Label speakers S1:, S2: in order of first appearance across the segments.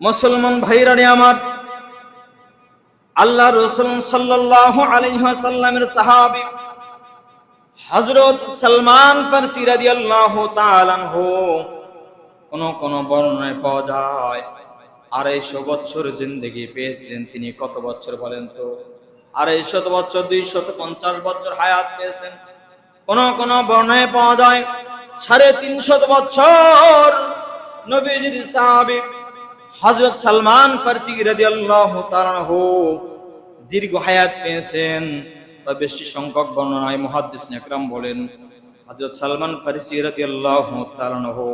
S1: মুসলমান ভাইরানি আমার, আল্লাহ রসুল সাল্লাহ আলহাসাল্লামের সাহাবি হজরত সলমান বর্ণনায় পাওয়া যায় আড়াইশো জিন্দগি পেয়েছিলেন তিনি, কত বছর বলেন তো? আড়াইশত বছর দুইশত পঞ্চাশ বছর হায়াত পেয়েছেন, কোন কোন বর্ণায় পাওয়া যায়, সাড়ে তিনশত বছর নবীজির সাহাবি হজরত সালমান ফারসি আনহু দীর্ঘ হায়াত পেয়েছেন, তবে বেশি সংখ্যক বর্ণনায় মুহাদ্দিস একরাম বলেন, হযরত সালমান ফারিসি আনহু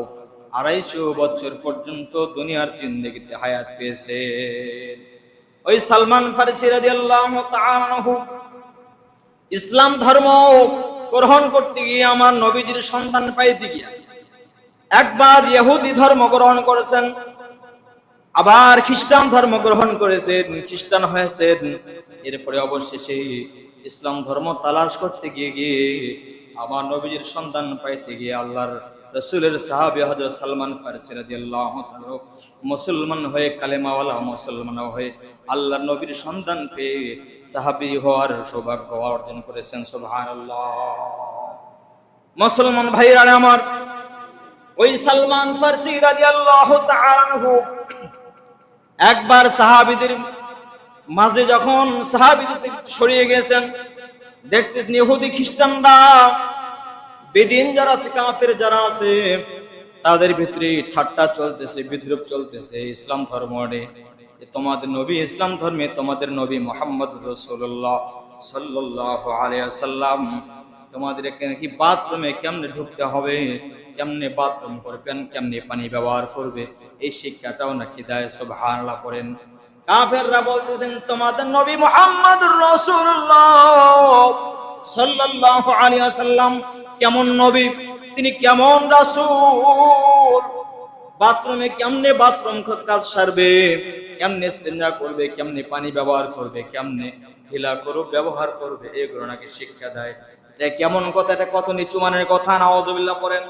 S1: আড়াইশো বছর পর্যন্ত দুনিয়ার জিন্দেগিতে হায়াত পেয়েছে ওই সালমান ফারিসি আনহু ইসলাম ধর্ম গ্রহণ করতে গিয়ে আমার নবীজির সন্তান পাইতে গিয়ে একবার ইহুদি ধর্ম গ্রহণ করেছেন আবার খ্রিস্টান ধর্ম গ্রহণ করেছেন, খ্রিস্টান হয়েছেন। এরপরে অবশেষে ইসলাম ধর্ম তালাশ করতে গিয়ে গিয়ে আমার নবীজির সন্তান পাইতে গিয়ে আল্লাহর রসুলের সাহাবি হজরত সালমান ফারসি মুসলমান হয়ে, কালেমাওয়ালা মুসলমান হয়ে আল্লাহর নবীর সন্তান পেয়ে সাহাবি হওয়ার সৌভাগ্য অর্জন করেছেন, সুবহানাল্লাহ। মুসলমান ভাইরা আমার, ওই সালমান ফারসি তাআলা আনহু একবার সাহাবিদের মাঝে যখন সাহাবিদের সরিয়ে গেছেন, দেখতেছেন ইহুদি খ্রিস্টানরা, বেদিন যারা আছে, কাফের যারা আছে, তাদের ভিতরে ঠাট্টা চলতেছে বিদ্রুপ চলতেছে ইসলাম ধর্ম তোমাদের নবী ইসলাম ধর্মে, তোমাদের নবী মোহাম্মদ রসুল্লাহ সাল্লাহ আলিয়াল্লাম তোমাদের এখানে কি বাথরুমে কেমনে ঢুকতে হবে, কেমনে বাথরুম করবেন, কেমনে পানি ব্যবহার করবে, এই শিক্ষাটাও নাকি দেয়, সুবহানাল্লাহ করেন কাফেররা বলতেছেন, তোমাদের নবী মুহাম্মদ ওয়াসাল্লাম কেমন নবী? তিনি কেমন রাসূল? বাথরুমে কেমনে বাথরুম কাজ সারবে? কেমনে ইস্তেঞ্জা করবে? কেমনে পানি ব্যবহার করবে? কেমনে ঢিলা করো ব্যবহার করবে? এগুলো নাকি শিক্ষা দেয়। যে কেমন কথা, এটা কত নিচু মানের কথা নাওয়াজুবিল্লাহ করেন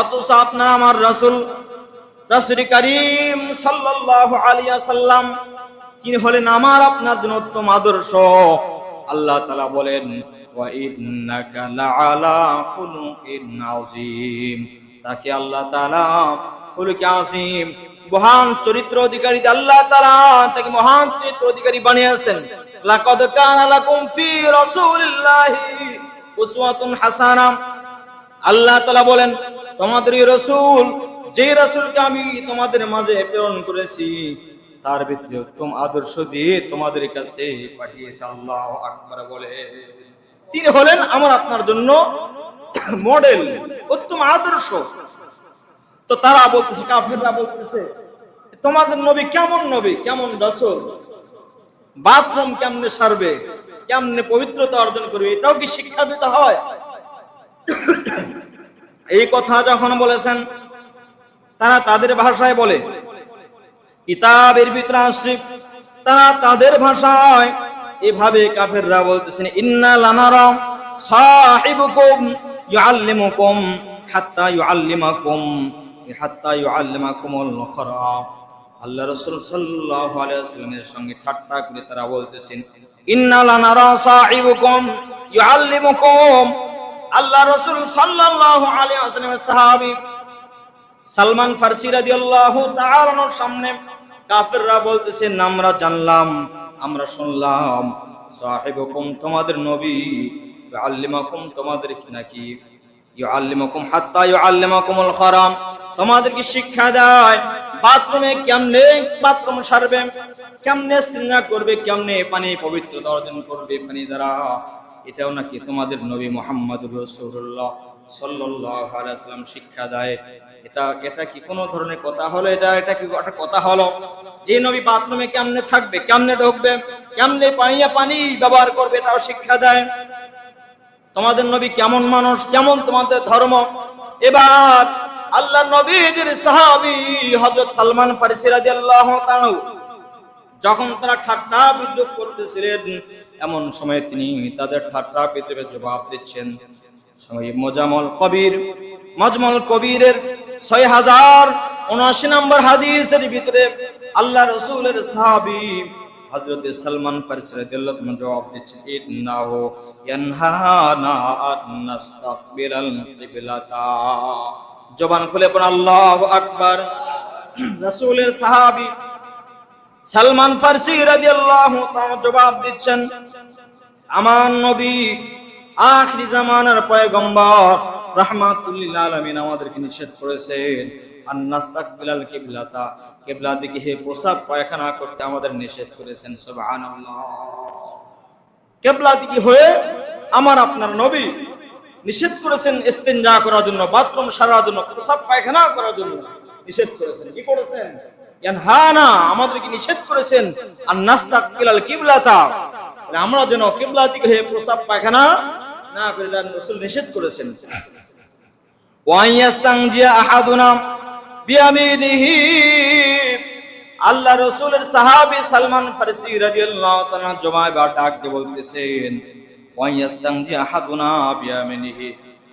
S1: অথচ আপনার আমার রাসূল করিম সাল্লাল্লাহু আলাইহি তিনি হলেন আমার, আপনার জন্য উত্তম আদর্শ। আল্লাহ তাআলা বলেন, ওয়া ইন্নাকা লাআলা খুলুকিন আযীম। তাকে আল্লাহ তাআলা খুলুকে আযীম, মহান চরিত্র অধিকারী আল্লাহ তাআলা তাকে মহান চরিত্র অধিকারী বানিয়েছেন। লাকাদ কানা লাকুম ফি রাসূলিল্লাহি উসওয়াতুন হাসানাহ আল্লাহ তাআলা বলেন, তোমাদের রাসূল যে রাসূলকে আমি তোমাদের মাঝে প্রেরণ করেছি, তার ভিতরে উত্তম আদর্শ দিয়ে তোমাদের কাছে পাঠিয়েছে আল্লাহ আকবার বলে। তিনি হলেন আমার আপনার জন্য মডেল, উত্তম আদর্শ। তো তারা বলতেছে, কাফেররা বলতেছে, তোমাদের নবী কেমন নবী? কেমন রাসূল? বাথরুম কেমনে সারবে, কেমনে পবিত্রতা অর্জন করবে, এটাও কি শিক্ষা দিতে হয়? এই কথা যখন বলেছেন, তারা তাদের ভাষায় বলে, কিতাবের ভিতরে আসছে, তারা তাদের ভাষায় এভাবে কাফেররা বলতেছেন, ইন্না লানারা সাহিবুকুম ইউআল্লিমুকুম হাত্তা ইউআল্লিমাকুম, হাত্তা ইউআল্লিমাকুমুল খরা আল্লাহ রাসূল ওয়াসাল্লামের সঙ্গে ঠাট্টা করে তারা বলতেছেন আল্লাহ সালমান ফারসি সামনে কাফেররা আমরা জানলাম, আমরা শুনলাম সাহিবুকুম তোমাদের নবী, ইউআল্লিমাকুম তোমাদের কি নাকি? ইউআল্লিমাকুম হাত্তা ইউআল্লিমাকুমুল খারাম তোমাদেরকে শিক্ষা দেয়? বাথরুমে কেমনে বাথরুম সারবে, কেমনে স্ত্রীনা করবে, কেমনে পানি পবিত্রতা অর্জন করবে পানি দ্বারা, এটাও নাকি তোমাদের নবী মোহাম্মদ রসুল্লাহ সাল্লাহ আলাইসাল্লাম শিক্ষা দেয়। এটা এটা কি কোনো ধরনের কথা হলো? এটা এটা কি একটা কথা হলো? যে নবী বাথরুমে কেমনে থাকবে, কেমনে ঢুকবে, কেমনে পানিয়া পানি ব্যবহার করবে, এটাও শিক্ষা দেয়। তোমাদের নবী কেমন মানুষ, কেমন তোমাদের ধর্ম? এবার আল্লাহ নবীদের সাহাবী হযরত সালমান ফারিসি রাদিয়াল্লাহু তাআলা যখন তারা ঠাট্টা বিদ্রুপ করতেছিলেন, এমন সময় তিনি তাদের ঠাট্টা বিদ্রুপের জবাব দিচ্ছেন। মোজামল কবির, মজমল কবিরের ছয় হাজার উনআশি নম্বর হাদিসের ভিতরে আল্লাহ রসুলের সাহাবী হযরত সালমান ফারসি রাদিয়াল্লাহু আনহু জবাব দিচ্ছেন, ইন্নাহু ইয়ানহানা আন নাস্তাকবিলাল কিবলাতা জবান খুলে পড়ে, আল্লাহু আকবার। রাসূলের সাহাবী সালমান ফারসি রাদিয়াল্লাহু তাআলা জবাব দিচ্ছেন, আমার নবী আখরি জামানার পয়গম্বর রাহমাতুল লিল আলামিন আমাদেরকে নিষেধ করেছেন আর নাস্তাকবিলাল কিবলাতা, কিবলা দিকে হে প্রসাব পায়খানা করতে আমাদের নিষেধ করেছেন, সুবহানাল্লাহ। কিবলা দিকে হয়ে আমার আপনার নবী নিষেধ করেছেন ইস্তেনজা করার জন্য, বাথরুম সারার জন্য প্রসাব পায়খানা করার জন্য। নিষেধ করেছেন। কি করেছেন? আল্লাহ রসুলের সাহাবী সালমান ফারসি তাআলা জমায় বা ডাক দিয়ে বলতেছেন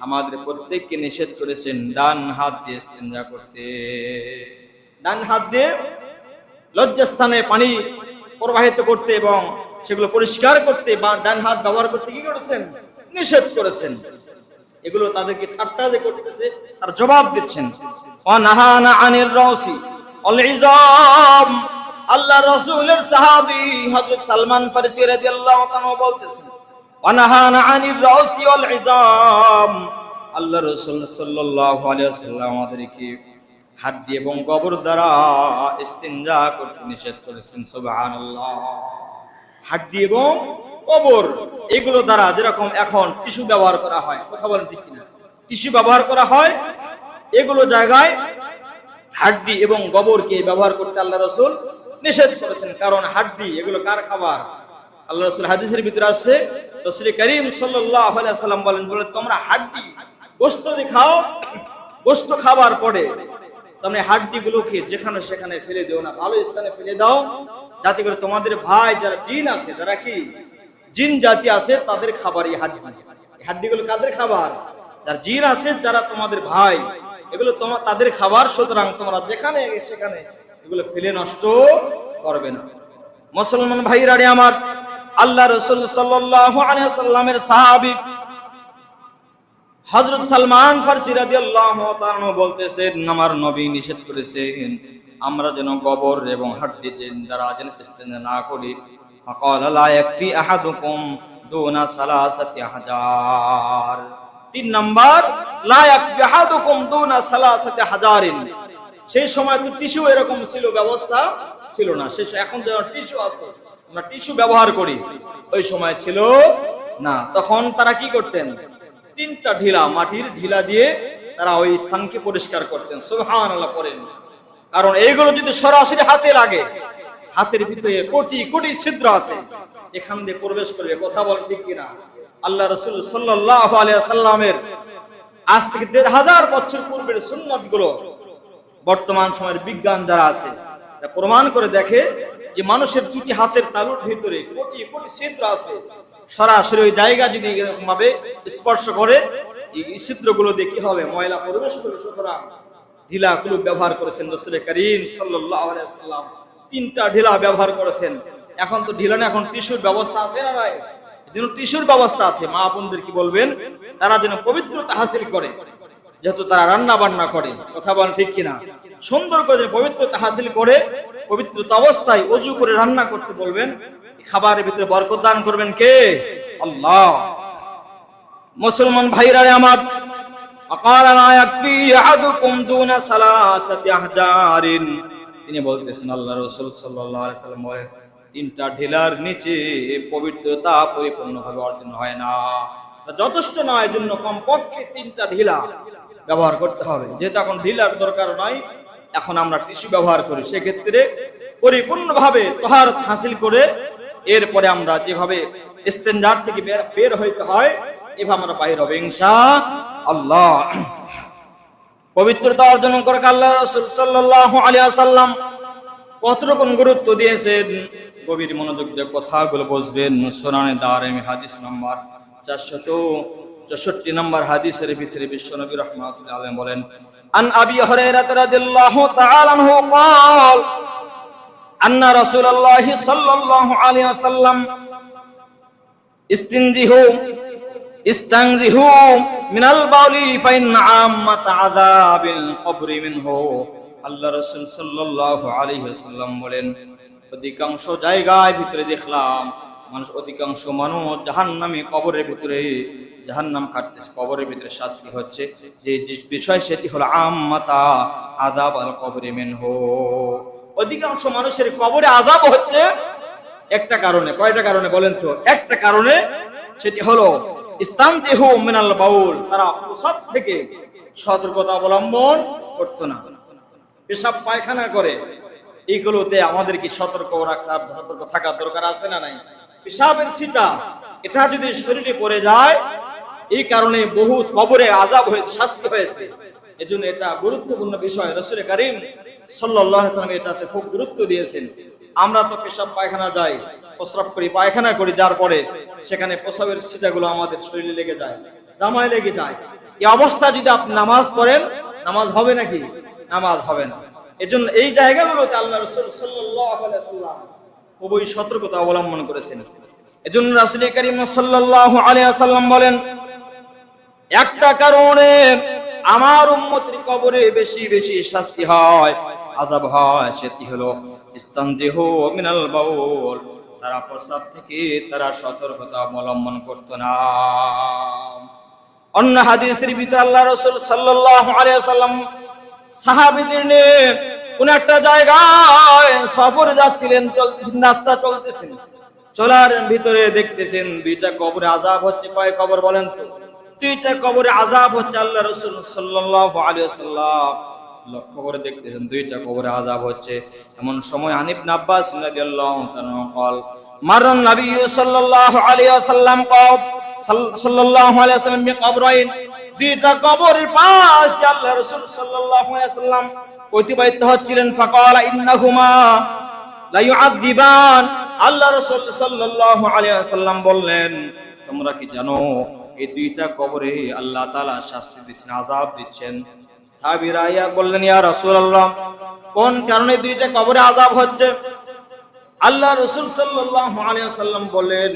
S1: আমাদের প্রত্যেককে নিষেধ করেছেন, ডান হাত দিয়ে ইস্তেঞ্জা করতে। ডান হাত দিয়ে লজ্জাস্থানে পানি প্রবাহিত করতে এবং সেগুলো পরিষ্কার করতে বা ডান হাত ব্যবহার করতে কি করেছেন? নিষেধ করেছেন। এগুলো তাদেরকে ঠাট্টা যে করতেছে, তার জবাব দিচ্ছেন। অনাহানা আনির রওসি অল ইজাম। আল্লাহ রাসূলের সাহাবী হযরত সালমান ফারসি রাদিয়াল্লাহু তাআলা বলতেছেন অনাহানা আনির রওসি অল ইজাম আল্লাহ রাসূল সাল্লাল্লাহু আমাদেরকে হাড্ডি এবং গোবর দ্বারা ইস্তিনজা করতে নিষেধ করেছেন, সুবহানাল্লাহ। হাড্ডি এবং কবর এগুলো দ্বারা যেরকম এখন টিস্যু ব্যবহার করা হয়, কথা বলেন ঠিক কিনা? টিস্যু ব্যবহার করা হয়, এগুলো জায়গায় হাড্ডি এবং গোবরকে ব্যবহার করতে আল্লাহ রসুল নিষেধ করেছেন। কারণ হাড্ডি এগুলো কার খাবার? আল্লাহ রসুল হাদিসের ভিতরে আছে রসুল করিম সাল্লাম বলেন, বলে, তোমরা হাড্ডি, গোস্ত খাও, গোস্ত খাবার পরে তোমরা হাড্ডি গুলোকে যেখানে সেখানে ফেলে দিও না, ভালো স্থানে ফেলে দাও, যাতে করে তোমাদের ভাই যারা জিন আছে, যারা কি? জিন জাতি আছে, তাদের খাবার এই হাড্ডি। এই হাড্ডিগুলো কাদের খাবার? যার জিন আছে, যারা তোমাদের ভাই, এগুলো তোমার তাদের খাবার, সুতরাং তোমরা যেখানে সেখানে এগুলো ফেলে নষ্ট করবে না। মুসলমান ভাইরারে আমার আল্লাহ রসুল সাল্লামের সাহাবি হজরত সালমান ফার্সি রাজি আল্লাহ বলতেছেন, আমার নবী নিষেধ করেছেন, আমরা যেন গোবর এবং হাড্ডি দ্বারা যেন না করি। সেই সময় তো টিসু এরকম ছিল, ব্যবস্থা ছিল না। সে এখন যেন টিসু আছে। আমরা টিস্যু ব্যবহার করি। ওই সময় ছিল না। তখন তারা কি করতেন? তিনটা ঢিলা মাটির ঢিলা দিয়ে তারা ওই স্থানকে পরিষ্কার করতেন। সুবহানাল্লাহ করেন কারণ এইগুলো যদি সরাসরি হাতে লাগে, হাতের ভিতরে কোটি কোটি ছিদ্র আছে, এখান দিয়ে প্রবেশ করবে। কথা বল ঠিক কিনা? আল্লাহ রসুল সাল্লাহ সাল্লামের আজ থেকে দেড় হাজার বছর পূর্বের সুন্নতগুলো বর্তমান সময়ের বিজ্ঞান যারা আছে। প্রমাণ করে দেখে যে মানুষের দুটি হাতের তালুর ভিতরে কোটি কোটি ছিদ্র আছে, সরাসরি ওই জায়গা যদি এরকম ভাবে স্পর্শ করে, এই ছিদ্রগুলো দিয়ে কি হবে? ময়লা প্রবেশ করবে সুতরাং ঢিলা কুলুপ ব্যবহার করেছেন রসুল করিম সাল্লাম তিনটা ঢিলা ব্যবহার করেছেন। এখন তো ঢিলা না, এখন টিস্যুর ব্যবস্থা আছে না ভাই যেন টিস্যুর ব্যবস্থা আছে। মা বোনদের কি বলবেন? তারা যেন পবিত্রতা হাসিল করে। যেহেতু তারা রান্না বান্না করে, কথা বলেন ঠিক কিনা? সুন্দর করে পবিত্রতা হাসিল করে পবিত্রতা অবস্থায় অজু করে রান্না করতে বলবেন। খাবারের ভিতরে বরকত দান করবেন কে? আল্লাহ। মুসলমান ভাইরা রে আমার তিনি বলতেছেন, আল্লাহ রসুল সাল্লাম বলে তিনটা ঢিলার নিচে পবিত্রতা পরিপূর্ণভাবে অর্জন হয় না। যথেষ্ট নয় জন্য কমপক্ষে তিনটা ঢিলা। ব্যবহার করতে হবে। যেহেতু এখন ঢিলার দরকার নয়, এখন আমরা টিস্যু ব্যবহার করি। সেক্ষেত্রে পরিপূর্ণভাবে তহার হাসিল করে এরপরে আমরা যেভাবে ইস্তেঞ্জার থেকে বের হইতে হয়, এভাবে আমরা বাইর হবে ইনশা আল্লাহ পবিত্রতা অর্জন করে আল্লাহ রসুল সাল্লাল্লাহু আলাইহি ওয়াসাল্লাম কত রকম গুরুত্ব দিয়েছেন? গভীর মনোযোগ দিয়ে কথাগুলো বুঝবেন। সোনানে দারে হাদিস নাম্বার চারশত। চৌষট্টি নম্বর হাদিসের ভিতরে বিশ্বনবী রহমাতুল্লাহ আলাইহি বলেন আন আবি হুরায়রা রাদিয়াল্লাহু তাআলা আনহু قال أن رسول الله صلى الله عليه وسلم استنزهوا استنزهوا من البول فإن عامة عذاب القبر منه আল্লাহ রসুল সাল্লাল্লাহু আলাইহি ওয়াসাল্লাম বলেন অধিকাংশ জায়গায় ভিতরে দেখলাম মানুষ অধিকাংশ মানুষ জাহান্নামে কবরের ভিতরে জাহান্নাম কাটতেছে, কবরের ভিতরে শাস্তি হচ্ছে। যে বিষয় সেটি হলো আযাব আল কবরে মিনহু। অধিকাংশ মানুষের কবরে আযাব হচ্ছে একটা কারণে। কয়টা কারণে বলেন তো? একটা কারণে সেটি হলো ইস্তান্তিহু মিনাল বাউল। তারা প্রসাব থেকে সতর্কতা অবলম্বন করতো না। পেশাব পায়খানা করে। এইগুলোতে আমাদের কি সতর্ক রাখার সতর্ক থাকার দরকার আছে না নাই? পেশাবের এটা যদি শরীরে পড়ে যায় এই কারণে বহু কবরে আজাব হয়েছে, শাস্তি হয়েছে। এজন্য এটা গুরুত্বপূর্ণ বিষয়। রসুল করিম সাল্লাম এটাতে খুব গুরুত্ব দিয়েছেন। আমরা তো পেশাব পায়খানা যাই, প্রস্রাব করি, পায়খানা করি, যার পরে সেখানে প্রস্রাবের ছিটাগুলো আমাদের শরীরে লেগে যায়, জামায় লেগে যায়। এই অবস্থা যদি আপনি নামাজ পড়েন, নামাজ হবে নাকি? নামাজ হবে না। এজন্য এই জায়গাগুলোতে আল্লাহ রসুল সাল্লাম খুবই সতর্কতা অবলম্বন করেছেন। এজন্য রাসূল করিম সাল্লাল্লাহু আলাইহি সাল্লাম বলেন একটা কারণে আমার উম্মতের কবরে বেশি বেশি শাস্তি হয়, আযাব হয়, সেটি হলো মিনাল বাউল। তারা প্রসাব থেকে তারা সতর্কতা অবলম্বন করত না। অন্য হাদিসের ভিতরে আল্লাহ রাসূল সাল্লাল্লাহু আলাইহি সাল্লাম সাহাবীদের নিয়ে কোন একটা জায়গায় সফরে যাচ্ছিলেন, চলতেছেন রাস্তা চলতেছেন। চলার ভিতরে দেখতেছেন, দুইটা কবরে আযাব হচ্ছে। কয় কবর বলেন তো? দুইটা কবরে আজাব হচ্ছে আল্লাহ রসুল সাল্লাহ আলী সাল্লাম লক্ষ্য করে দেখতেছেন দুইটা কবরে আজাব হচ্ছে। এমন সময় হানিফ নাব্বাস কল, মারন নবী সাল্লাল্লাহু আলাইহি ওয়াসাল্লাম কব সাল্লাল্লাহু আলাইহি ওয়াসাল্লাম বি কবরাইন। দুইটা কবরের পাশ দিয়ে আল্লাহ রাসূল সাল্লাল্লাহু আলাইহি ওয়াসাল্লাম অতিবাহিত হচ্ছিলেন। ফাকালা ইন্নাহুমা লা ইউআযিবান আল্লাহ রসুল সাল্লাল্লাহু আলাইহি বললেন, তোমরা কি জানো এই দুইটা কবরে আল্লাহ তাআলা শাস্তি দিচ্ছেন, আযাব দিচ্ছেন। বললেন, ইয়া রাসূলুল্লাহ, কোন কারণে দুইটা কবরে আযাব হচ্ছে? আল্লাহ রসুল ওয়াসাল্লাম বলেন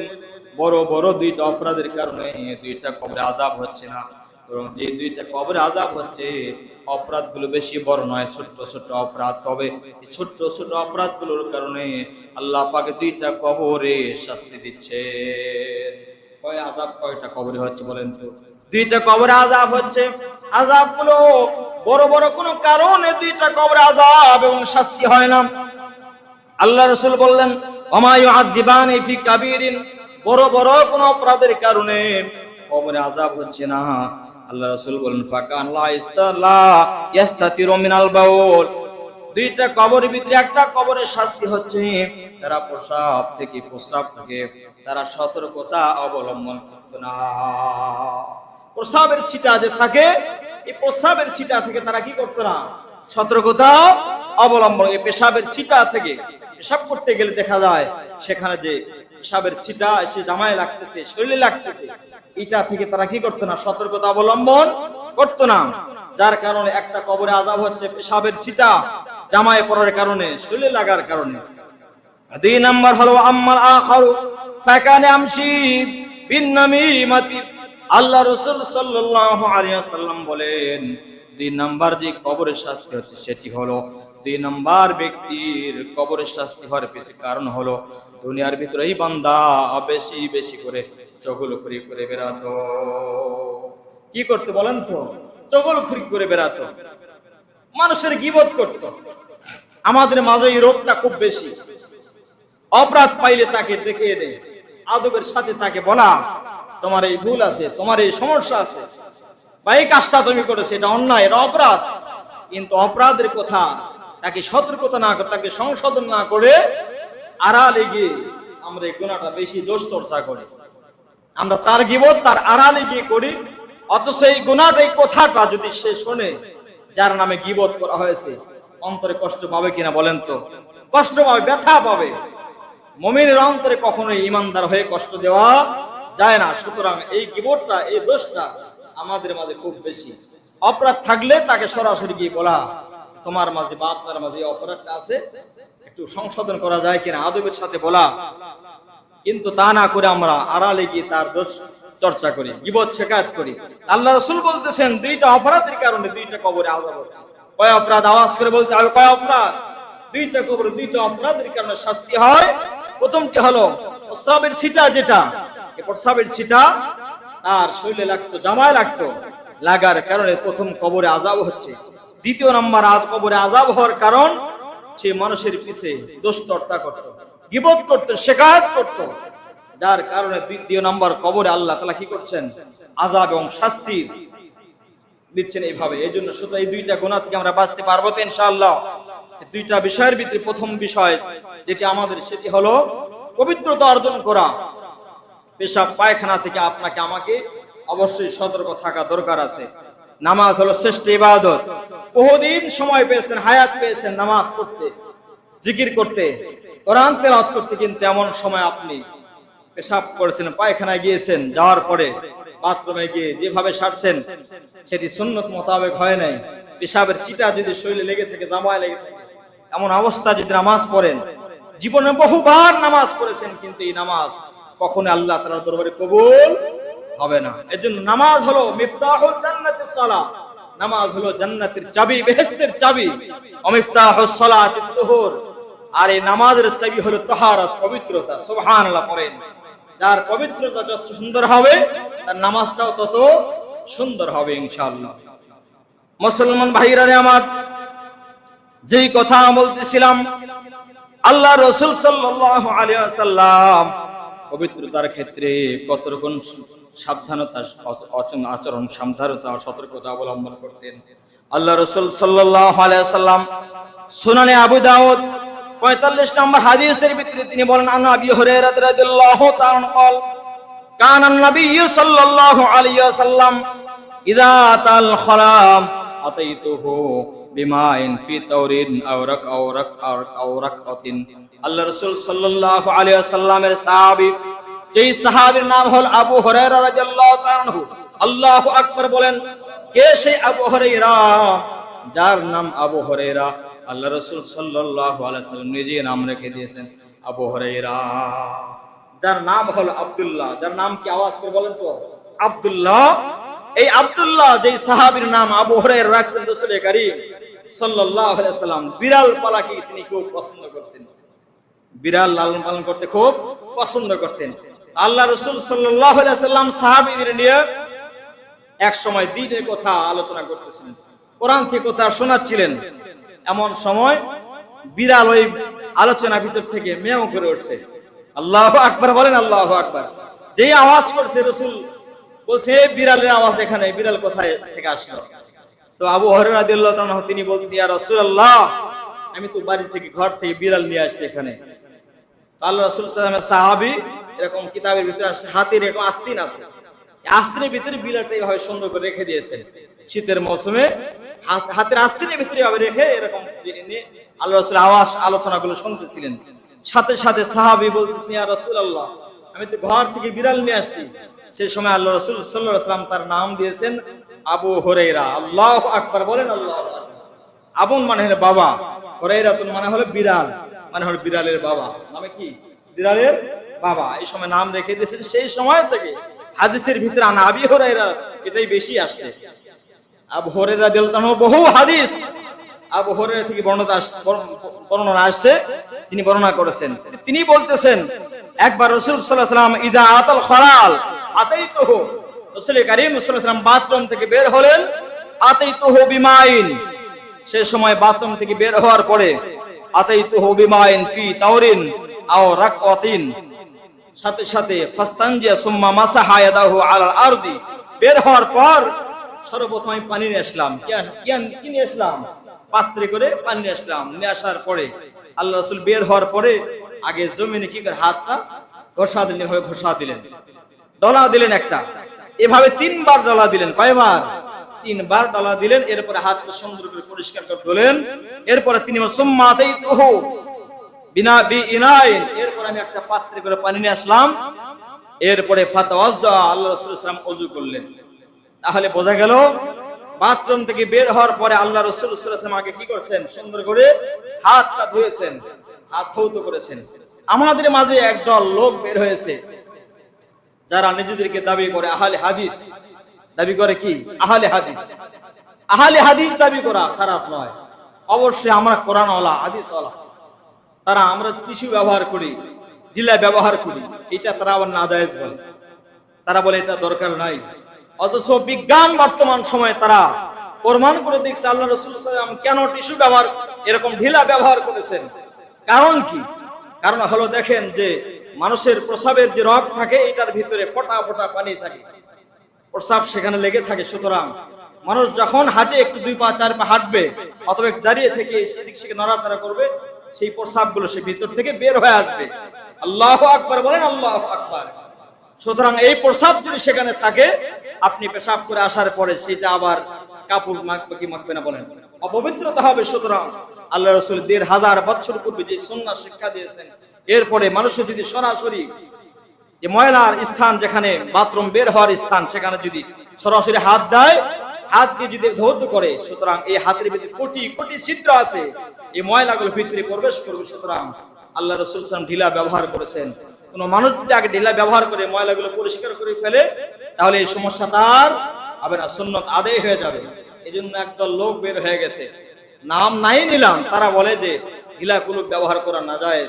S1: বড় বড় দুইটা অপরাধের কারণে দুইটা কবরে আযাব হচ্ছে না। এবং যে দুইটা কবরে আযাব হচ্ছে, অপরাধগুলো বেশি বড় নয়, ছোট্ট ছোট্ট অপরাধ। তবে এই ছোট্ট ছোট্ট অপরাধগুলোর কারণে আল্লাহ পাকে দুইটা কবরে শাস্তি দিচ্ছে কয় আযাব, কয়টা কবরে হচ্ছে বলেন তো? দুইটা কবরে আযাব হচ্ছে। আযাবগুলো বড় বড় কোনো কারণে দুইটা কবরে আযাব এবং শাস্তি হয় না। আল্লাহ রসুল বললেন অমায়ু আদিবান ফি কাবিরিন। বড় বড় কোন অপরাধের কারণে কবরে আযাব হচ্ছে না। আল্লাহ রসুল বলেন ফাকা আল্লাহ ইস্তালা ইয়াস্তাতিরু মিনাল বাউল দুইটা কবরের ভিতরে একটা কবরের শাস্তি হচ্ছে তারা প্রসাব থেকে, প্রস্রাব থেকে তারা সতর্কতা অবলম্বন করতো না। প্রসাবের ছিটা যে থাকে, এই প্রসাবের ছিটা থেকে তারা কি করতো না? সতর্কতা অবলম্বন। এই পেশাবের ছিটা থেকে পেশাব করতে গেলে দেখা যায়, সেখানে যে পেশাবের ছিটা এসে জামায় লাগতেছে, শরীরে লাগতেছে, এটা থেকে তারা কি করতো না? সতর্কতা অবলম্বন করতো না। যার কারণে একটা কবরে আজাব হচ্ছে পেশাবের ছিটা জামায় পড়ার কারণে, শরীরে লাগার কারণে। দুই নাম্বার হলো আম্মাল আখারু। আল্লাহ বলেন, দুই যে কবরের শাস্তি হচ্ছে সেটি হলো, দুই নাম্বার ব্যক্তির কবরের শাস্তি হওয়ার পিছে কারণ হলো, দুনিয়ার ভিতরে এই বান্দা বেশি বেশি করে চগলখুরি করে বেড়াতো। কি করতে বলেন তো? চগল চগলখুরি করে বেড়াতো। মানুষের গিবত করত। আমাদের মাঝে এই রোগটা খুব বেশি। অপরাধ পাইলে তাকে দেখিয়ে দেয়। আদবের সাথে তাকে বলা। তোমার এই ভুল আছে, তোমার এই সমস্যা আছে। বা এই কাজটা তুমি করেছ, এটা অন্যায়, এটা অপরাধ। কিন্তু অপরাধের কথা, তাকে সতর্কতা না করে, তাকে সংশোধন না করে আড়ালে গিয়ে আমরা এই গুণাটা বেশি দোষ চর্চা করি। আমরা তার গিবত, তার আড়ালে গিয়ে করি। অথচ এই গুণাটা এই কথাটা যদি সে শোনে, যার নামে গিবত করা হয়েছে, অন্তরে কষ্ট পাবে কিনা বলেন তো? কষ্ট পাবে, ব্যথা পাবে। মমিনের অন্তরে কখনোই ইমানদার হয়ে কষ্ট দেওয়া যায় না। সুতরাং এই গিবটটা এই দোষটা আমাদের মাঝে খুব বেশি। অপরাধ থাকলে তাকে সরাসরি গিয়ে বলা, তোমার মাঝে বা আপনার মাঝে অপরাধটা আছে, একটু সংশোধন করা যায় কিনা? আদবের সাথে বলা। কিন্তু তা না করে আমরা আড়ালে গিয়ে তার দোষ চর্চা করি, গিবত শেখায়ত করি। আল্লাহ রসুল বলতেছেন, দুইটা অপরাধের কারণে দুইটা কবরে আজাব কয় অপরাধ? আওয়াজ করে বলতে হবে, কয় অপরাধ? দুইটা কবরে দুইটা অপরাধের কারণে শাস্তি হয় প্রথমটি হলো প্রস্রাবের ছিটা যেটা প্রস্রাবের ছিটা, তার শরীরে লাগতো, জামায় লাগতো, লাগার কারণে প্রথম কবরে আজাব হচ্ছে। দ্বিতীয় নম্বর আজ কবরে আজাব হওয়ার কারণ, সে মানুষের পিছে দোষ চর্চা করত, গিবত করত শেখায়ত করত। যার কারণে দ্বিতীয় নম্বর কবরে আল্লাহ তালা কি করছেন? আজাব এবং শাস্তি দিচ্ছেন এইভাবে। এই জন্য শুধু এই দুইটা গোনা থেকে আমরা বাঁচতে পারব তো ইনশাআল্লাহ। দুইটা বিষয়ের ভিতরে প্রথম বিষয় যেটি আমাদের, সেটি হলো পবিত্রতা অর্জন করা। পেশাব পায়খানা থেকে আপনাকে আমাকে অবশ্যই সতর্ক থাকা দরকার আছে। নামাজ হলো শ্রেষ্ঠ ইবাদত। বহুদিন সময় পেয়েছেন, হায়াত পেয়েছেন নামাজ পড়তে, জিকির করতে, কোরআন তেলাওয়াত করতে, কিন্তু এমন সময় আপনি পেশাব করেছেন, পায়খানায় গিয়েছেন, যাওয়ার পরে বাথরুমে গিয়ে যেভাবে সারছেন, সেটি সুন্নত মোতাবেক হয় নাই। পেশাবের সিটা যদি শরীরে লেগে থাকে, জামায় লেগে থাকে এমন অবস্থা যদি নামাজ পড়েন, জীবনে বহুবার নামাজ পড়েছেন, কিন্তু এই নামাজ কখনো আল্লাহ তাআলার দরবারে কবুল হবে না। এজন্য নামাজ হলো নামাজ হলো জান্নাতের চাবি, বেহেশতের চাবি। অমিফতাহুস সালাতিত তুহুর। আর এই নামাজের চাবি হলো তাহারাত, পবিত্রতা। সুবহানাল্লাহ পড়েন। যার পবিত্রতা যত সুন্দর হবে, তার নামাজটাও তত সুন্দর হবে ইনশাআল্লাহ। মুসলমান ভাইরা আমার যেই কথা বলতেছিলাম, আল্লাহ রসুল সাল্লাম পবিত্রতার ক্ষেত্রে কত রকম সাবধানতা আচরণ, সাবধানতা, সতর্কতা অবলম্বন করতেন। আল্লাহ রসুল সাল্লাম সুনানে আবু দাউদ পঁয়তাল্লিশ নম্বর হাদিসের ভিতরে তিনি বলেন, আনা আবি হরে কল কান নবী সাল্লাল্লাহু আলাইহি ইদা তাল খলাম আতাইতুহু বিমাইন ফি তাওরিন আওরাক আওরাক আওরাক আওরাক অতিন আল্লাহ রাসূল সাল্লাল্লাহু আলাইহি ওয়াসাল্লামের সাহাবী, যেই সাহাবীর নাম হল আবু হুরায়রা রাদিয়াল্লাহু তাআলা আল্লাহু আকবার বলেন, কে সেই আবু হুরায়রা? যার নাম আবু হুরায়রা। আল্লাহ রাসূল সাল্লাল্লাহু আলাইহি ওয়াসাল্লাম নিজে নাম রেখে দিয়েছেন, আবু হুরায়রা। যার নাম হল আব্দুল্লাহ। যার নাম কি আওয়াজ করে বলেন তো? আব্দুল্লাহ। এই আব্দুল্লাহ, যেই সাহাবীর নাম আবু হুরায়রা রাখছেন রাসূল কারীম শোনাচ্ছিলেন। এমন সময় বিড়াল ওই আলোচনা ভিতর থেকে মেও করে উঠছে। আল্লাহ আকবার, বলেন আল্লাহ আকবার। যেই আওয়াজ করছে রসুল, বলছে বিড়ালের আওয়াজ এখানে, বিড়াল কোথায় থেকে আসলো? তো আবু হরেরা তিনি বলছে, ইয়া আমি তো বাড়ি থেকে ঘর থেকে বিড়াল নিয়ে আসছি এখানে। আল্লাহ রাসূল আস্তিনের ভিতরে রেখে এরকম আল্লাহ রাসূল সাথে সাথে সাহাবী বলতেছেন ইয়া রাসূলুল্লাহ, আমি তো ঘর থেকে বিড়াল নিয়ে আসছি। সেই সময় আল্লাহ রসুল সাল্লাল্লাহু আলাইহি তার নাম দিয়েছেন আবু হুরায়রা, আল্লাহু আকবর বলেন আল্লাহু আবুন মানে হলো বাবা হরাইরাতুন মানে হলো বিড়াল মানে হলো বিড়ালের বাবা। নামে কি? বিড়ালের বাবা। এই সময় নাম রেখে দিয়েছেন সেই সময় থেকে। হাদিসের ভিতরে আনা আবি হরাইরা এটাই বেশি আসছে। আবু হরাইরা দিল বহু হাদিস আবু হরাইরা থেকে বর্ণনা বর্ণনা আসছে তিনি বর্ণনা করেছেন। তিনি বলতেছেন, একবার রসুল আলাইহি সাল্লাম ইদা আতাল খরাল আতাইতুহু। রসুল করিম সাল্লাল্লাহু বাথরুম থেকে বের হলেন বিমাইন। সময় বাথরুম থেকে বের হওয়ার পরে বিমাইন ফি তাওরিন আও রাকওয়াতিন। সাথে সাথে ফাস্তানজিয়া সুম্মা মাসাহা ইয়াদাহু আলাল আরদি। বের হওয়ার পর সর্বপ্রথম আমি পানি নিয়ে আসলাম। কি নিয়ে আসলাম? পাত্রে করে পানি নিয়ে আসলাম। নিয়ে আসার পরে আল্লাহ রাসূল বের হওয়ার পরে আগে জমিনে কি করে হাতটা ঘষা দিলেন ঘষা দিলেন। ডলা দিলেন একটা। এভাবে তিনবার ডলা দিলেন, কয়বার? তিনবার ডলা দিলেন, এরপরে হাতটা সুন্দর করে পরিষ্কার করে ধুলেন, এরপরে তিনি সুম্মাতেই বিনা, বি এরপর আমি একটা পাত্রে করে পানি নিয়ে আসলাম, এরপরে ফাতাওয়াজ্জা, আল্লাহ রসুল ইসলাম অজু করলেন। তাহলে বোঝা গেল, বাথরুম থেকে বের হওয়ার পরে আল্লাহ রসুল ইসলাম আগে কি করছেন? সুন্দর করে হাতটা ধুয়েছেন, হাত ধৌত করেছেন। আমাদের মাঝে একদল লোক বের হয়েছে যারা নিজেদেরকে দাবি করে আহলে হাদিস, দাবি করে কি? আহলে হাদিস। আহলে হাদিস দাবি করা খারাপ নয়। অবশ্যই আমরা কোরআন ওয়ালা হাদিস ওয়ালা তারা আমরা কিছু ব্যবহার করি ঢিলা ব্যবহার করি, এটা তারা আবার নাজায়েজ বলে। তারা বলে এটা দরকার নাই। অথচ বিজ্ঞান বর্তমান সময়ে তারা প্রমাণ করে দেখছে আল্লাহ রসুল সাল্লাম কেন টিস্যু ব্যবহার, এরকম ঢিলা ব্যবহার করেছেন। কারণ কি? কারণ হলো দেখেন যে মানুষের প্রসাবের যে রগ থাকে, এটার ভিতরে ফোটা ফোটা পানি থাকে। প্রসাব সেখানে লেগে থাকে। সুতরাং মানুষ যখন হাঁটে, একটু দুই পা, চার পা হাঁটবে, অথবা দাঁড়িয়ে থেকে সেদিক সেদিকে নড়াচড়া করবে, সেই প্রসাবগুলো সে ভিতর থেকে বের হয়ে আসবে। আল্লাহ আকবার বলেন, আল্লাহ আকবার। সুতরাং এই প্রসাব যদি সেখানে থাকে, আপনি পেশাব করে আসার পরে সেটা আবার কাপড় মাখবে কি মাখবে না বলেন। অপবিত্রতা হবে সুতরাং। আল্লাহ রসুল দেড় হাজার বছর পূর্বে যে সন্ন্যাস শিক্ষা দিয়েছেন এরপরে মানুষের যদি সরাসরি যে ময়লার স্থান যেখানে বাথরুম বের হওয়ার স্থান, সেখানে যদি সরাসরি হাত দেয় হাত দিয়ে যদি ধৌত করে, সুতরাং এই হাতের ভিতরে কোটি কোটি ছিদ্র আছে, এই ময়লাগুলো ভিতরে প্রবেশ করবে, সুতরাং আল্লাহ রসুল ঢিলা ব্যবহার করেছেন। কোন মানুষ যদি আগে ঢিলা ব্যবহার করে ময়লাগুলো পরিষ্কার করে ফেলে, তাহলে এই সমস্যা তার হবে না সুন্নত আদায় হয়ে যাবে। এই জন্য একদল লোক বের হয়ে গেছে। নাম নাই নিলাম, তারা বলে যে, ঢিলা কুলুপ ব্যবহার করা না যায়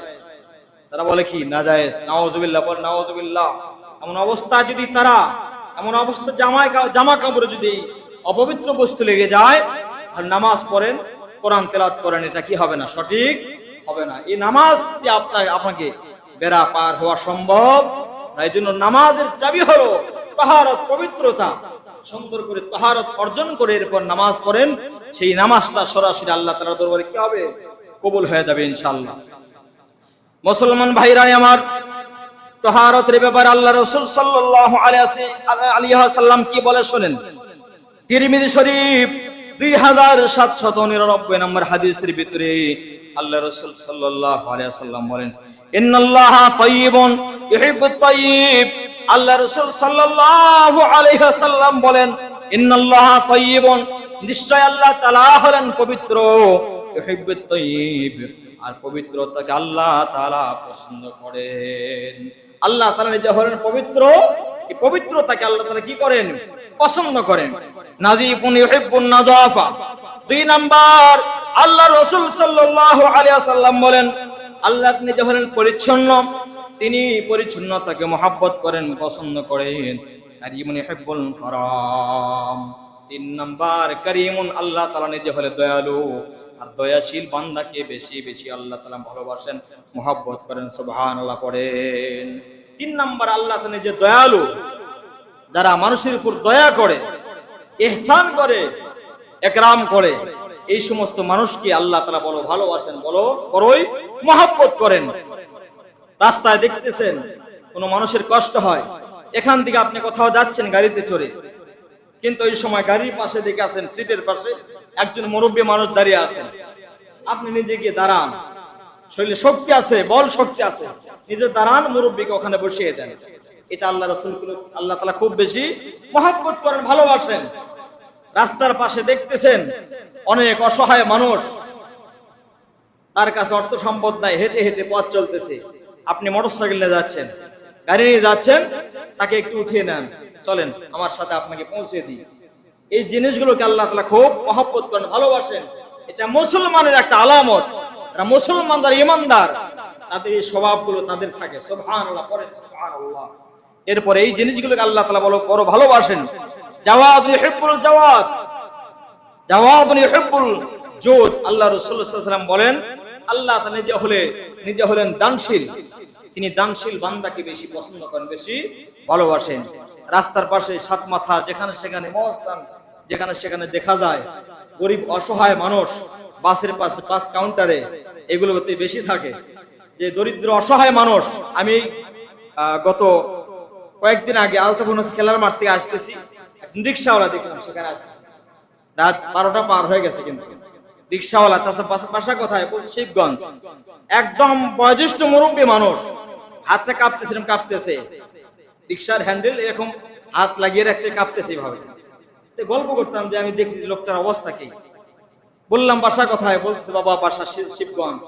S1: তারা বলে কি? না যায় নাওয়াজুবিল্লাহ বল নাওয়াজুবিল্লাহ এমন অবস্থা যদি তারা, এমন অবস্থা জামায় জামা কাপড়ে যদি অপবিত্র বস্তু লেগে যায়, আর নামাজ পড়েন, কোরআন তেলাত করেন, এটা কি হবে না? সঠিক হবে না। এই নামাজ যে আপনার আপনাকে বেড়া পার হওয়া সম্ভব এই জন্য নামাজের চাবি হলো তাহারত পবিত্রতা। সুন্দর করে তাহারত অর্জন করে এরপর নামাজ পড়েন। সেই নামাজটা সরাসরি আল্লাহ তাআলার দরবারে কি হবে? কবুল হয়ে যাবে ইনশাআল্লাহ। মুসলমান ভাইরাই আমার, তহারতের ব্যাপারে আল্লাহ রসুল সাল্লাল্লাহু আলাইহি সাল্লাম কি বলে শোনেন? তিরমিজি শরীফ দুই হাজার সাতশত নিরানব্বই নম্বর হাদিসের ভিতরে আল্লাহ রসুল সাল্লাম বলেন, ইন্নাল্লাহ বলেন নিশ্চয় আল্লাহ তাআলা হলেন পবিত্র ইউহিব্বুত তাইয়িব। আর পবিত্রতাকে আল্লাহ তালা পছন্দ করেন। আল্লাহ তালা নিজে হলেন পবিত্র। এই পবিত্রতাকে আল্লাহ তাআলা কি করেন? পছন্দ করেন। নাজিফুন ইউহিব্বুন নাযাফা দুই নাম্বার আল্লাহ রসুল সাল্লাল্লাহু আলাইহি ওয়াসাল্লাম বলেন, আল্লাহ নিজে হলেন পরিচ্ছন্ন। তিনি পরিচ্ছন্নতাকে মহাব্বত করেন, পছন্দ করেন। কারিমুন ইউহিব্বুল কারাম। তিন নাম্বার, করিমুন আল্লাহ তাআলা নিজে হলে দয়ালু। আর দয়াশীল বান্দাকে বেশি বেশি আল্লাহ তাআলা ভালোবাসেন, মহাব্বত করেন, সুবহানাল্লাহ পড়েন। তিন নাম্বার, আল্লাহ তাআলা যে দয়ালু, যারা মানুষের উপর দয়া করে এহসান করে, একরাম করে, এই সমস্ত মানুষকে আল্লাহ তাআলা বলো ভালোবাসেন, বলো বড়ই মহাব্বত করেন। রাস্তায় দেখতেছেন, কোন মানুষের কষ্ট হয়, এখান থেকে আপনি কোথাও যাচ্ছেন গাড়িতে চড়ে কিন্তু ওই সময় গাড়ির পাশে দেখে আছেন, সিটের পাশে একজন মুরব্বী মানুষ দাঁড়িয়ে আছেন। আপনি নিজে গিয়ে দাঁড়ান। শরীরে শক্তি আছে, বল শক্তি আছে। নিজে দাঁড়ান, মুরব্বীকে ওখানে বসিয়ে দেন। এটা আল্লাহ রসুল আল্লাহ তালা খুব বেশি মহাব্বত করেন, ভালোবাসেন। রাস্তার পাশে দেখতেছেন অনেক অসহায় মানুষ। তার কাছে অর্থ সম্পদ নাই, হেঁটে হেঁটে পথ চলতেছে। আপনি মোটরসাইকেল নিয়ে যাচ্ছেন, গাড়ি নিয়ে যাচ্ছেন, তাকে একটু উঠিয়ে নেন। চলেন, আমার সাথে আপনাকে পৌঁছে দিই। এই জিনিসগুলোকে আল্লাহ তালা খুব মহব্বত করেন, ভালোবাসেন। এটা মুসলমানের একটা আলামত। তারা মুসলমান ইমানদার তাদের এই স্বভাবগুলো তাদের থাকে। এরপরে এই জিনিসগুলোকে আল্লাহ তালা বলো, বড় ভালোবাসেন। আল্লাহ ওয়াসাল্লাম বলেন, আল্লাহ তা নিজে হলে, নিজে হলেন দানশীল। তিনি দানশীল বান্দাকে বেশি পছন্দ করেন, বেশি ভালোবাসেন। রাস্তার পাশে সাত মাথা, যেখানে সেখানে মস্তান, যেখানে সেখানে দেখা যায়, গরিব, অসহায় মানুষ, বাসের পাশে পাস কাউন্টারে এগুলোতে বেশি থাকে। যে দরিদ্র, অসহায় মানুষ, আমি গত কয়েকদিন আগে আলতাফুনাস খেলার মাঠ থেকে আসতেছি রিক্সাওয়ালা দেখলাম, সেখানে আসতেছি। রাত বারোটা পার হয়ে গেছে কিন্তু। রিক্সাওয়ালা তাছাড়া বাসা- বাসা কোথায় শিবগঞ্জ। একদম বয়োজ্যেষ্ঠ মুরব্বী মানুষ, হাতটা কাঁপতেছিলাম কাঁপতেছে। রিক্সার হ্যান্ডেল এরকম হাত লাগিয়ে রাখছে, কাঁপতেছে এভাবে। তো গল্প করতাম যে আমি দেখি লোকটার অবস্থা কি। বললাম, বাসা কোথায়? বলছে বাবা, বাসা শিব- শিবগঞ্জ।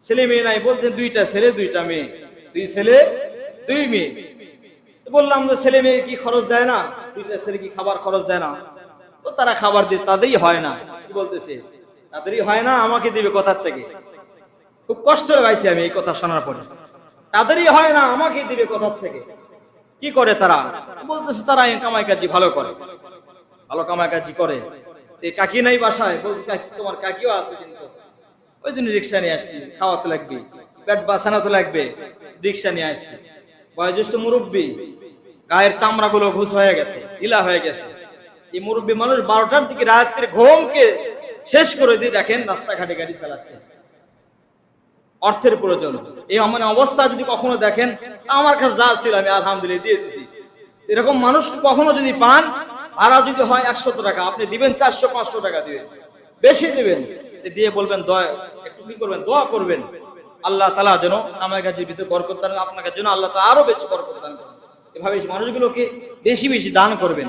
S1: ছেলে মেয়ে নাই বলছেন দুইটা ছেলে, দুইটা মেয়ে। দুই ছেলে, দুই মেয়ে। বললাম যে, ছেলে মেয়ে কি খরচ দেয় না? দুইটা ছেলে কি খাবার খরচ দেয় না? তো তারা খাবার দিয়ে, তাদেরই হয় না। কি বলতেছে? তাদেরই হয় না, আমাকে দিবে কথার থেকে? খুব কষ্ট লাগাইছি আমি এই কথা শোনার পরে। তাদেরই হয় না, আমাকে দিবে কোথার থেকে? কি করে তারা? বলতেছে, তারা কামাই কাজি ভালো করে। ভালো কামাই কাজি করে? কাকি নাই বাসায়? বলছে, কাকি, তোমার কাকিও আছে কিন্তু। ওই জন্য রিক্সা নিয়ে আসছি, খাওয়াতে লাগবে, পেট বাঁচানোতে লাগবে, রিক্সা নিয়ে আসছি। বয়োজ্যেষ্ঠ মুরব্বী, গায়ের চামড়া গুলো ঘুষ হয়ে গেছে, ঢিলা হয়ে গেছে। এই মুরব্বী মানুষ বারোটার দিকে রাত্রে ঘুমকে শেষ করে দিয়ে দেখেন, রাস্তাঘাটে গাড়ি চালাচ্ছে। অর্থের প্রয়োজন। এই মানে অবস্থা যদি কখনো দেখেন, আমার কাছে যা ছিল আমি আলহামদুলিল্লাহ দিয়ে দিচ্ছি এরকম মানুষ কখনো যদি পান, ভাড়া যদি হয় একশো টাকা, আপনি দিবেন চারশো, পাঁচশো টাকা দিবেন বেশি দিবেন। দিয়ে বলবেন, দয়া, একটু কি করবেন? দোয়া করবেন। আল্লাহ তালা যেন আমার কাছে ভিতরে বরকত দান আপনাকে যেন আল্লাহ তালা আরও বেশি বরকত দান করেন। এভাবে মানুষগুলোকে বেশি বেশি দান করবেন।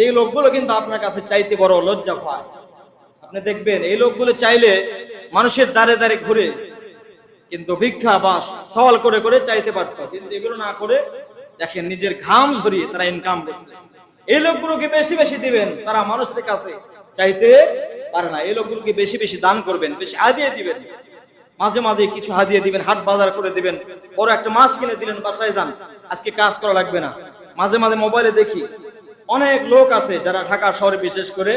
S1: এই লোকগুলো কিন্তু আপনার কাছে চাইতে বড় লজ্জা পায়। আপনি দেখবেন, এই লোকগুলো চাইলে মানুষের দ্বারে দ্বারে ঘুরে কিন্তু ভিক্ষা বা সওয়াল করে করে চাইতে পারত। কিন্তু এগুলো না করে দেখেন নিজের ঘাম ঝরিয়ে তারা ইনকাম করতেছে। এই লোকগুলোকে বেশি বেশি দিবেন, তারা মানুষের কাছে চাইতে পারে না। এই লোকগুলোকে বেশি বেশি দান করবেন, বেশি হাদিয়ে দিবেন। মাঝে মাঝে কিছু হাদিয়ে দিবেন, হাট বাজার করে দিবেন। বড় একটা মাছ কিনে দিলেন, বাসায় দান আজকে কাজ করা লাগবে না। মাঝে মাঝে মোবাইলে দেখি অনেক লোক আছে যারা ঢাকা শহরে বিশেষ করে,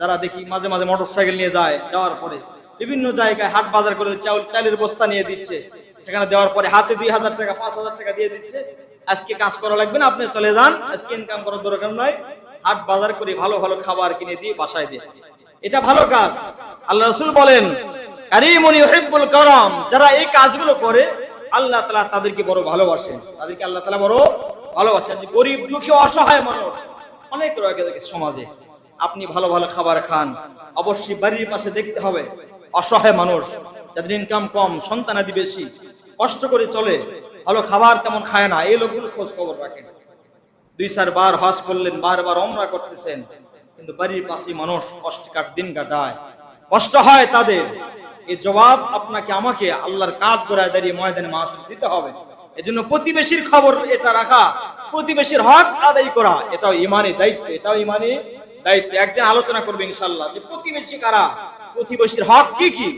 S1: যারা দেখি মাঝে মাঝে মোটরসাইকেল নিয়ে যায়, যাওয়ার পরে। বিভিন্ন জায়গায় হাট বাজার করে চাউল চালের বস্তা নিয়ে দিচ্ছে। সেখানে দেওয়ার পরে হাতে দুই হাজার টাকা, পাঁচ হাজার টাকা দিয়ে দিচ্ছে। আজকে কাজ করা লাগবে না, আপনি চলে যান। আজকে ইনকাম করার দরকার নয় হাট বাজার করে ভালো ভালো খাবার কিনে দিয়ে বাসায় দিয়ে এটা ভালো কাজ। আল্লাহ রসুল বলেন যারা এই কাজগুলো করে, আল্লাহ তালা তাদেরকে বড় ভালোবাসেন। তাদেরকে আল্লাহ তালা বড় ভালোবাসেন। যে গরিব, দুঃখী, অসহায় মানুষ, অনেক রয়েছে দেখে সমাজে। আপনি ভালো ভালো খাবার খান। অবশ্যই বাড়ির পাশে দেখতে হবে। অসহায় মানুষ, যাদের ইনকাম কম সন্তানাদি বেশি, কষ্ট করে চলে, ভালো খাবার তেমন খায় না, এই লোকগুলো খোঁজ খবর রাখেন। দুই চার বার হজ করলেন বারবার অমরা করতেছেন, কিন্তু বাড়ির পাশে মানুষ কষ্ট কাট, দিন কাটায়। কষ্ট হয় তাদের। এই জবাব আপনাকে, আমাকে আল্লাহর কাজ করায় দাঁড়িয়ে ময়দানে মাস দিতে হবে। এজন্য প্রতিবেশীর খবর এটা রাখা, প্রতিবেশীর হক আদায় করা, এটাও ইমানি দায়িত্ব, এটাও ইমানি দায়িত্ব একদিন আলোচনা করবে ইনশাল্লাহ যে প্রতিবেশী কারা? প্রতিবেশীর হক কি কি?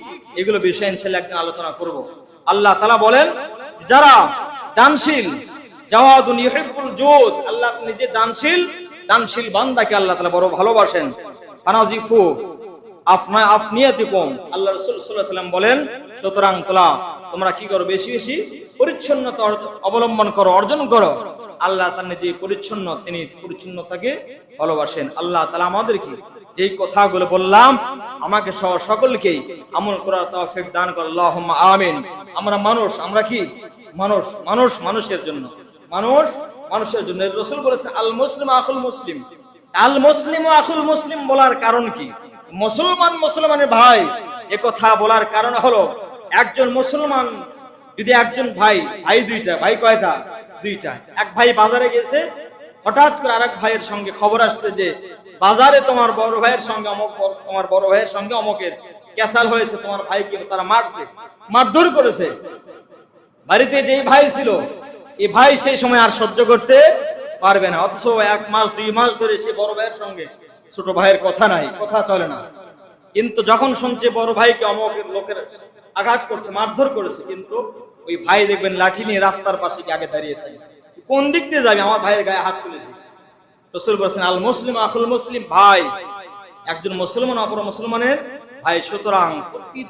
S1: এগুলো বিষয়ে ইনশাল্লাহ একদিন আলোচনা করব। আল্লাহ তালা বলেন, যারা দানশীল আল্লাহ নিজে দানশীল দানশীল বান্দাকে আল্লাহ তালা বড় ভালোবাসেন। আফনা আফনিয়াতিকুম আল্লাহ বলেন, সুতরাং তোলা, তোমরা কি করো বেশি বেশি? পরিচ্ছন্নতা অবলম্বন করো, অর্জন করো। আল্লাহ তার পরিচ্ছন্ন, তিনি পরিচ্ছন্নতাকে ভালোবাসেন। আল্লাহ তাআলা আমাদেরকে যেই কথাগুলো বললাম, আমাকে সহ সকলকেই আমল করার তৌফিক দান করো আল্লাহুম্মা আমিন। আমরা মানুষ, আমরা কি? মানুষ মানুষ মানুষের জন্য। মানুষ মানুষের জন্য। রসুল বলেছে আল মুসলিম আখুল মুসলিম। আল মুসলিম আখুল মুসলিম বলার কারণ কি? মুসলমান মুসলমানের ভাই, এ কথা বলার কারণ হলো, একজন মুসলমান যদি একজন ভাই ভাই দুইটা, ভাই কয়টা? দুইটা। এক ভাই বাজারে গেছে, হঠাৎ করে আরেক ভাইয়ের সঙ্গে খবর আসছে যে, বাজারে তোমার বড় ভাইয়ের সঙ্গে অমক, তোমার বড় ভাইয়ের সঙ্গে অমকের ক্যাসাল হয়েছে, তোমার ভাইকে তারা মারছে, মারধর করেছে। বাড়িতে যেই ভাই ছিল, এই ভাই সেই সময় আর সহ্য করতে পারবে না, অথচ এক মাস, দুই মাস ধরে সে বড় ভাইয়ের সঙ্গে ছোট ভাইয়ের কথা নাই, কথা চলে না। কিন্তু যখন শুনছে বড় ভাইকে অমক লোকের আঘাত করছে, মারধর করেছে, কিন্তু ওই ভাই দেখবেন লাঠি নিয়ে রাস্তার পাশে আগে দাঁড়িয়ে থাকে। কোন দিক দিয়ে যাবে? আমার ভাইয়ের গায়ে হাত তুলে দিয়েছে রসুল বলছেন, আল মুসলিম আকুল মুসলিম। ভাই, একজন মুসলমান, অপর মুসলমানের ভাই, সুতরাং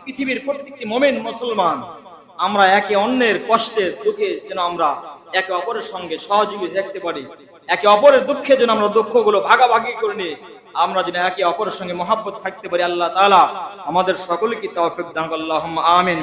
S1: পৃথিবীর প্রত্যেকটি মোমেন মুসলমান। আমরা একে অন্যের কষ্টের দুঃখে যেন আমরা একে অপরের সঙ্গে সহযোগী দেখতে পারি। একে অপরের দুঃখে যেন আমরা দুঃখগুলো ভাগাভাগি করে নিই। আমরা যেন একে অপরের সঙ্গে মহাব্বত থাকতে পারি আল্লাহ তালা আমাদের সকলকে তৌফিক দান আল্লাহ আমিন।